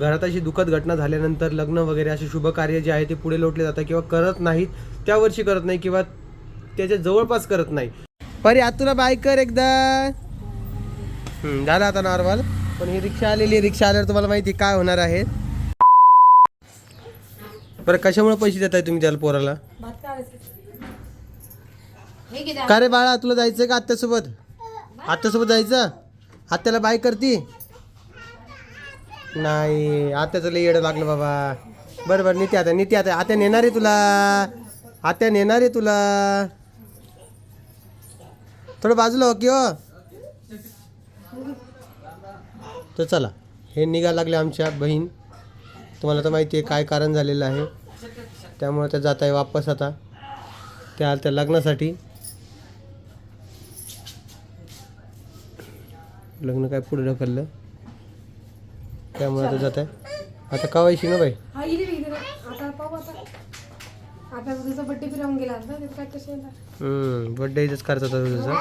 घरात अशी दुःखद घटना झाल्यानंतर लग्न वगैरे असे शुभ कार्य जे आहे ते पुढे लोटले जातात किंवा करत नाहीत त्या वर्षी करत नाही किंवा त्याच्या जवळपास करत नाही. परी आज तुला बाय कर एकदा. झालं आता नॉर्मल पण ही रिक्षा आलेली रिक्षा आल्यावर तुम्हाला माहिती काय होणार आहे. बरं कशामुळे पैसे देताय तुम्ही त्याला पोराला? का रे बाळा तुला जायचं का आत्यासोबत? आत्यासोबत जायचं? आत्याला बाय करती? नाही आत्याचं लई येडं लागलं बाबा. बरं बरं नित्या आता नित्या आता आत्या नेणार आहे तुला. आत्या नेणार आहे तुला. थोडं बाजूला हो की हो. तर चला हे निघा लागले आमच्या बहीण. तुम्हाला तर माहिती आहे काय कारण झालेलं आहे. त्यामुळे त्या जात आहे वापस आता. त्या त्या लग्नासाठी. लग्न काय पुढे ढकललं? त्यामुळे आता जात आहे आता कवायची ना बाई? हा इथे बी इथे आता पाहू आता. आपल्या तुझा बड्डे बी राहून गेला आता त्यात काय कसे येणार बड्डे इथंच होता तुझा.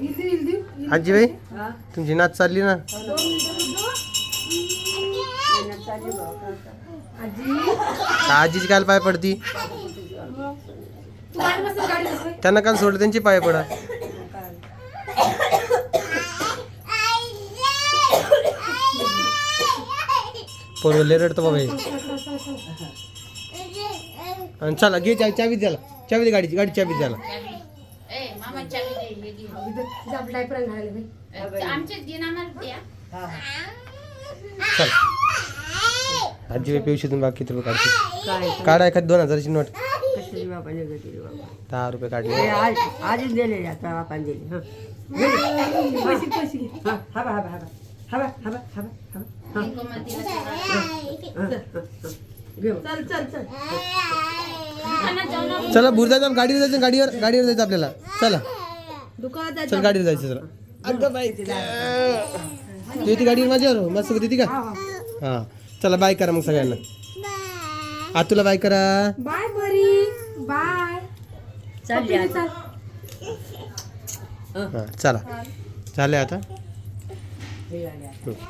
इथे इथे आजीबाई तुमची नाच चालली ना? आजी. का आजीची काय पाय पडती. तू गाडी बस गाडी बस त्यांना काल सोडलं त्यांची पाय पडा. पोरवले रडतो बाबा हे. आणि चला घे चावी चावी द्याला चावी दे गाडीची गाडी चावी द्याला हे? चल. आजी पिवशीतून बाकी किती रुपये काढते काढा एखादी दोन हजाराची नोट. दहा रुपये हे काढले आज आधीच दिले आता बापाने दिले. हं. पैसे पैसे घे हं, हवा हवा हे कोमलतीला सगळं. घेऊ चल बुरजा जाऊन गाडीवर जायचं गाडीवर गाडीवर जायचं आपल्याला. चला. दुकानात जायचं चल गाडीवर जायचं चला अगं बाई तू येते गाडीवर माझ्यावर मस्त येते का? हा. चला बाय करा मग सगळ्यांना. आज तुला बाय करा. बाय बरी. बाय. चल. हा चला. झाले आता. हे. हं,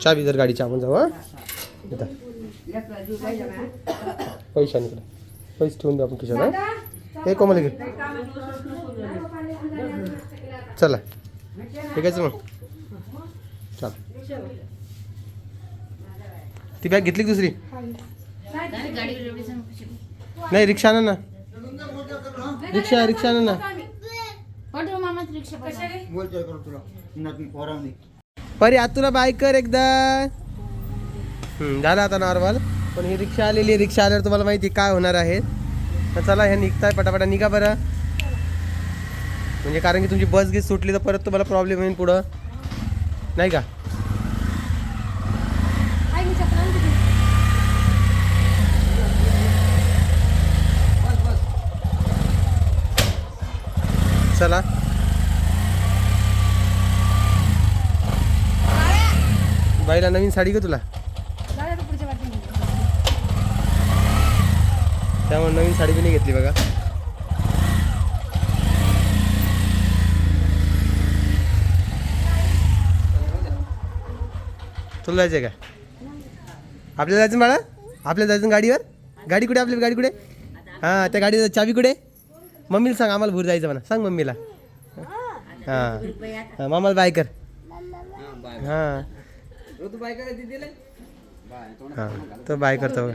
चावी जर गाडीची आपण जाऊ हा? ना. पैसे आणि इकडे. पैसे ठेवून देऊ आपण खिशात हा? हे कोमल घे चला. ठीक आहे मग. चल. ती बॅग घेतली दुसरी? नाही रिक्षा आणा ना. रिक्षा रिक्षा आणा ना. मामाच रिक्षा. परी आज तुला बाय कर एकदा झालं आता नॉर्मल पण ही रिक्षा आलेली आहे. रिक्षा आल्यावर तुम्हाला माहिती आहे काय होणार आहे. तर चला हे निघताय पटापटा निघा बरं. म्हणजे कारण की तुमची बस गीत सुटली तर परत तुम्हाला प्रॉब्लेम येईल पुढं. नाही का? चला. बाईला नवीन साडी का तुला. त्यामुळे नवीन साडी बी नाही घेतली बघा. तुला जायचं का? आपल्याला जायचं बाळा? आपल्याला जायचं गाडीवर? गाडी कुठे आपली? गाडी कुठे? हां त्या गाडीचा चावी कुठे? मम्मीला सांग आम्हाला भूर जायचं म्हणा. सांग मम्मीला. हां. हां मामाला बाय कर. हां. हाँ तो बाय करतो बघा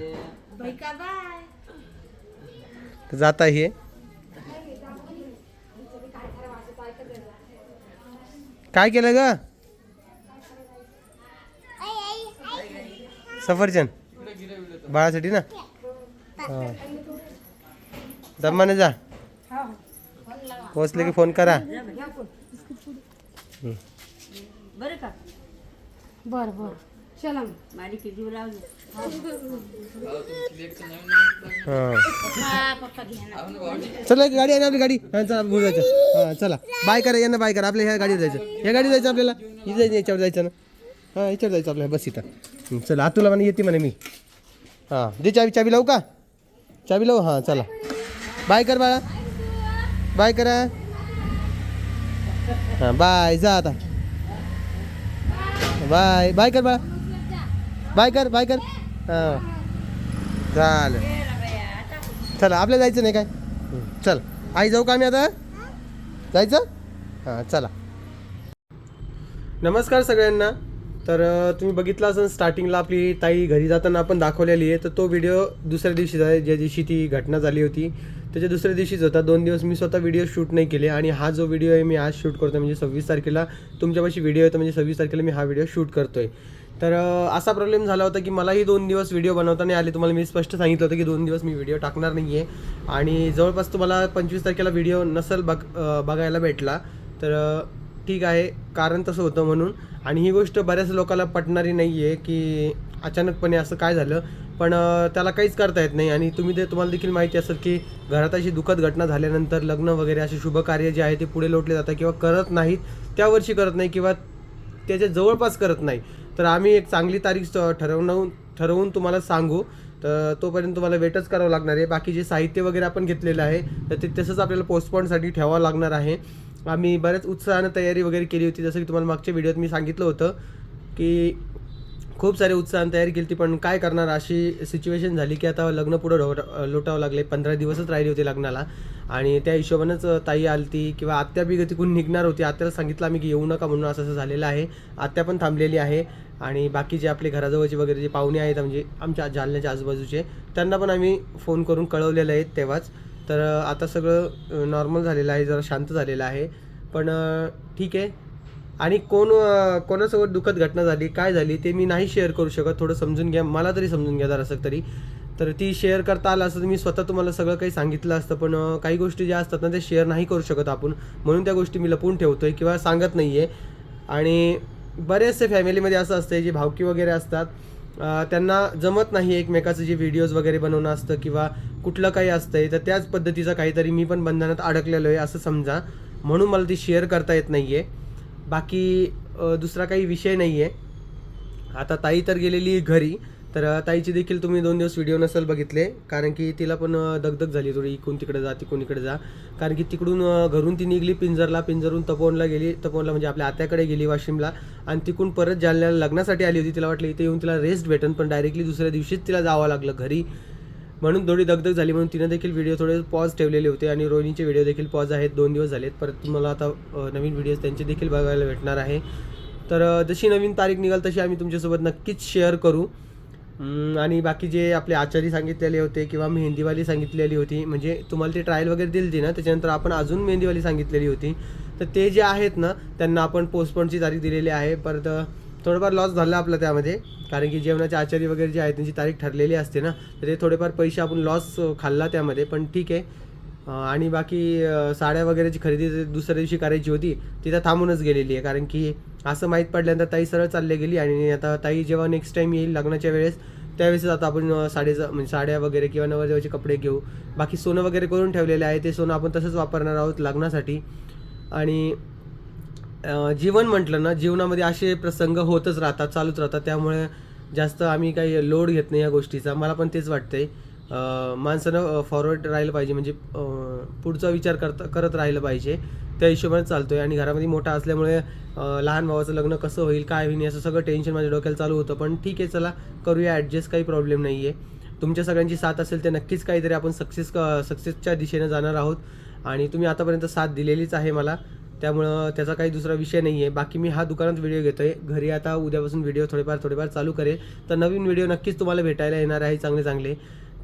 तर जात हे काय केलं ग? सफरचंद? बाळासाठी ना? हा. दमाने जा. पोचले की फ़ोन करा. बरं का? बरं बरं. चला चला एक गाडी आहे ना आपली गाडी? हा चला जायचं. हां चला. बाय करा यांना बाय करा. आपल्या ह्या गाडीवर जायचं. ह्या गाडीवर जायचं आपल्याला? इथे जायचं याच्यावर जायचं ना? हां याच्यावर जायचं आपल्याला बस इथं. हं, चला आतुला म्हणे येते म्हणे मी. हां दे चावी चावी लावू का? चावी लावू? हां चला. बाय कर बाळा. बाय करा. हां बाय जा आता. बाय बाय कर बाळा बाय कर बाय कर. हां. चालेल. चला आपल्याला जायचं नाही काय? चल. आई जाऊ का आम्ही आता? जायचं? हां चला. नमस्कार सगळ्यांना. तर तुम्ही बघितलं असेल स्टार्टिंगला आपली ताई घरी जाताना आपण दाखवलेली आहे. तर तो व्हिडिओ दुसऱ्या दिवशी जाय ज्या दिवशी ती घटना झाली होती. त्याच्या दुसऱ्या दिवशीच होता. दोन दिवस मी स्वतः व्हिडिओ शूट नाही केले आणि हा जो व्हिडिओ आहे मी आज शूट करतो म्हणजे सव्वीस तारखेला तुमच्यापाशी व्हिडिओ येतो म्हणजे सव्वीस तारखेला मी हा व्हिडिओ शूट करतोय. तर असा प्रॉब्लेम झाला होता की मलाही दोन दिवस व्हिडिओ बनवता नाही आले. तुम्हाला मी स्पष्ट सांगितलं होतं की दोन दिवस मी व्हिडिओ टाकणार नाही आहे आणि जवळपास तुम्हाला पंचवीस तारखेला व्हिडिओ नसेल बघ बघायला भेटला तर ठीक आहे. कारण तसं होतं म्हणून. आणि ही गोष्ट बऱ्याच लोकांना पटणारी नाही आहे की अचानकपणे असं काय झालं. पण त्याला काहीच करता येत नाही. आणि तुम्ही ते तुम्हाला देखील माहिती असेल की घरात अशी दुःखद घटना झाल्यानंतर लग्न वगैरे असे शुभ कार्य जे आहे ते पुढे लोटले जातात किंवा करत नाहीत त्या वर्षी करत नाही किंवा त्याच्या जवळपास करत नाही. तर आम्ही एक चांगली तारीख ठरवून ठरवून तुम्हाला सांगू. तर तोपर्यंत तुम्हाला वेटच करावं लागणार आहे. बाकी जे साहित्य वगैरे आपण घेतलेलं आहे तर ते तसंच आपल्याला पोस्टपॉनसाठी ठेवावं लागणार आहे. आम्ही बऱ्याच उत्साहानं तयारी वगैरे केली होती. जसं की तुम्हाला मागच्या व्हिडिओत मी सांगितलं होतं की खूप सारे उत्साहाने तयारी केली होती पण काय करणार? अशी सिच्युएशन झाली की आता लग्न पुढं ढो- लोटावं लागले. पंधरा दिवसच राहिले होते लग्नाला. आणि त्या हिशोबानंच ताई आलती किंवा आत्या बी तिकून निघणार होती. आत्याला सांगितलं आम्ही की येऊ नका म्हणून असं असं झालेलं आहे. आत्या पण थांबलेली आहे. आणि बाकी जे आपले घराजवळचे वगैरे जे पाहुणे आहेत म्हणजे आमच्या जालन्याच्या आजूबाजूचे त्यांना पण आम्ही फोन करून कळवलेलं आहे तेव्हाच. तर आता सगळं नॉर्मल झालेलं आहे. जरा शांत झालेलं आहे. पण ठीक आहे. आणि कोण कोणासोबत दुःखद घटना झाली काय झाली ते मी नाही शेअर करू शकत. थोडं समजून घ्या मला तरी समजून घ्या जरासं तरी. तर ती शेअर करता आलं असतं मी स्वतः तुम्हाला सगळं काही सांगितलं असतं पण काही गोष्टी ज्या असतात ना ते शेअर नाही करू शकत आपण. म्हणून त्या गोष्टी मी लपवून आहे किंवा सांगत नाही आहे आणि बरेचसे फॅमिलीमध्ये असं असतं जे भावकी वगैरे असतात त्यांना जमत नाही एकमेकाचं जे व्हिडिओज वगैरे बनवणं असतं किंवा कुठलं काही असतंय तर त्याच पद्धतीचं काहीतरी मी पण बंधनात अडकलेलो आहे असं समजा. म्हणून मला ती शेअर करता येत नाही आहे बाकी दुसरा काही विषय नाही आहे आता ताई तर गेलेली घरी तर ताईची देखील तुम्ही दोन दिवस व्हिडिओ नसेल बघितले कारण की तिला पण दगदग झाली थोडी इकडून तिकडे जा तिकडून इकडे जा. कारण की तिकडून घरून ती निघली पिंजरला पिंजरून तपोनला गेली तपोनला म्हणजे आपल्या आत्याकडे गेली वाशिमला आणि तिकडून परत जालन्याला लग्नासाठी आली होती तिला वाटलं इथे येऊन तिला रेस्ट भेटन पण डायरेक्टली दुसऱ्या दिवशीच तिला जावं लागलं घरी. म्हणून थोडी दगदग झाली म्हणून तिनं देखील व्हिडिओ थोडे पॉज ठेवलेले होते आणि रोहिणीचे व्हिडिओ देखील पॉज आहेत. दोन दिवस झालेत. परत तुम्हाला आता नवीन व्हिडिओज त्यांचे देखील बघायला भेटणार आहे. तर जशी नवीन तारीख निघाल तशी आम्ही तुमच्यासोबत नक्कीच शेअर करू. आणि बाकी जे आपले आचारी सांगितलेले होते किंवा मेहंदीवाली सांगितलेली होती म्हणजे तुम्हाला ते ट्रायल वगैरे दिली होती ना त्याच्यानंतर आपण अजून मेहंदीवाली सांगितलेली होती. तर ते जे आहेत ना त्यांना आपण पोस्टपोनची तारीख दिलेली आहे. परत थोडंफार लॉस झाला आपला त्यामध्ये. कारण की जेवणाचे आचारी वगैरे जे आहेत त्यांची तारीख ठरलेली असते ना तर ते थोडेफार पैसे आपण लॉस खाल्ला त्यामध्ये. पण ठीक आहे. आणि बाकी साड्या वगैरेची खरेदी दुसऱ्या दिवशी करायची होती तिथं थांबूनच गेलेली आहे. कारण की असं माहीत पडल्यानंतर ताई सरळ चालले गेली आणि आता ताई जेव्हा नेक्स्ट टाईम येईल लग्नाच्या वेळेस त्यावेळेस आता आपण अं, म्हणजे साड्या वगैरे किंवा नवरदेवाचे कपडे घेऊ. बाकी सोनं वगैरे करून ठेवलेले आहे ते सोनं आपण तसंच वापरणार आहोत लग्नासाठी. आणि जीवन म्हटलं ना जीवनामध्ये असे प्रसंग होतच राहतात चालूच राहतात. त्यामुळे जास्त आम्ही काही लोड घेत नाही या गोष्टीचा. मला पण तेच वाटतंय. माणसानं फॉरवर्ड राहिलं पाहिजे. म्हणजे पुढचा विचार करता करत राहिलं पाहिजे. त्या हिशोबाने चालतो आहे आणि घरामध्ये मोठा असल्यामुळे लहान भावाचं लग्न कसं होईल काय होईल असं सगळं टेन्शन माझ्या डोक्याला चालू होतं. पण ठीक आहे चला करूया ॲडजस्ट काही प्रॉब्लेम नाही आहे तुमच्या सगळ्यांची साथ असेल तर नक्कीच काहीतरी आपण सक्सेस सक्सेसच्या दिशेनं जाणार आहोत. आणि तुम्ही आतापर्यंत साथ दिलेलीच आहे मला. त्यामुळं त्याचा काही दुसरा विषय नाही आहे बाकी मी हा दुकानात व्हिडिओ घेतो आहे घरी आता उद्यापासून व्हिडिओ थोडेफार थोडेफार चालू करेल. तर नवीन व्हिडिओ नक्कीच तुम्हाला भेटायला येणार आहे चांगले चांगले.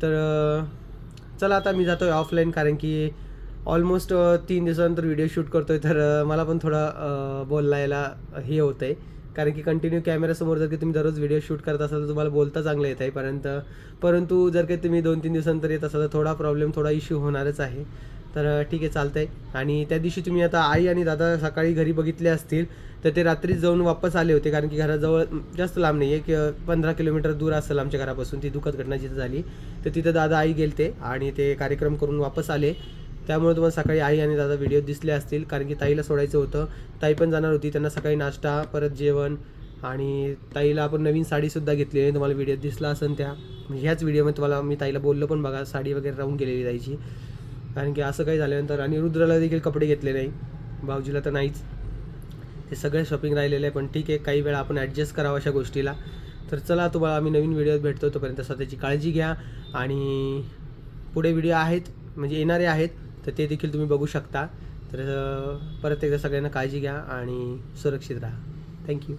तर चला आता मी जातो आहे ऑफलाईन कारण की ऑलमोस्ट तीन दिवसानंतर व्हिडिओ शूट करतो आहे तर मला पण थोडं बोलायला हे होतं आहे कारण की कंटिन्यू कॅमेऱ्यासमोर जर की तुम्ही दररोज व्हिडिओ शूट करत असाल तर तुम्हाला बोलता चांगलं येत आहे परंतु परंतु जर काही तुम्ही दोन तीन दिवसानंतर येत असाल तर थोडा प्रॉब्लेम थोडा इश्यू होणारच आहे. तर ठीक आहे चालतंय. आणि त्या दिवशी तुम्ही आता आई आणि दादा सकाळी घरी बघितले असतील तर ते रात्री जाऊन वापस आले होते कारण की घराजवळ जास्त लांब नाही आहे की पंधरा किलोमीटर दूर असेल आमच्या घरापासून ती दुःखद घटना जिथं झाली. तर तिथं दादा आई गेलते आणि ते कार्यक्रम करून वापस आले. त्यामुळे तुम्हाला सकाळी आई आणि दादा व्हिडिओ दिसले असतील कारण की ताईला सोडायचं होतं. ताई पण जाणार होती त्यांना सकाळी नाश्ता परत जेवण आणि ताईला आपण नवीन साडीसुद्धा घेतली आहे तुम्हाला व्हिडिओ दिसला असेल त्या. ह्याच व्हिडिओमध्ये तुम्हाला मी ताईला बोललो पण बघा साडी वगैरे राहून गेलेली ताईची. कारण की असं काही झाल्यानंतर आणि रुद्राला देखील कपडे घेतले नाही. भाऊजीला तर नाहीच. ते सगळे शॉपिंग राहिलेलं आहे पण ठीक आहे काही वेळा आपण ॲडजस्ट करावं अशा गोष्टीला. तर चला तुम्हाला आम्ही नवीन व्हिडिओत भेटतो तोपर्यंत स्वतःची काळजी घ्या. आणि पुढे व्हिडिओ आहेत म्हणजे येणारे आहेत तर ते देखील तुम्ही बघू शकता. तर परत एकदा सगळ्यांना काळजी घ्या आणि सुरक्षित राहा. थँक्यू